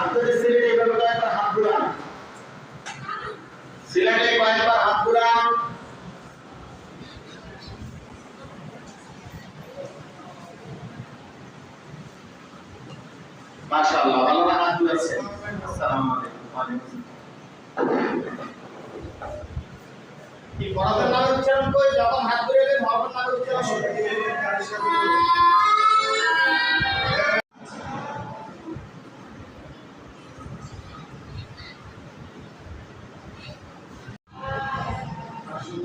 আপনাদের সিলেটে হাত ঘুরান। সিলেটে কয়েকবার হাত ঘুরান। মাশাআল্লাহ ভালো হাত ঘুরাচ্ছেন। কি ফরজের নামে উচ্চারণ করে যখন হাত ঘুরাবেন হরফের নামে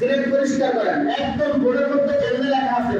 সিলেক্ট পরিষ্কার করেন। একদম বোর্ডের মধ্যে এমনি লেখা আছে।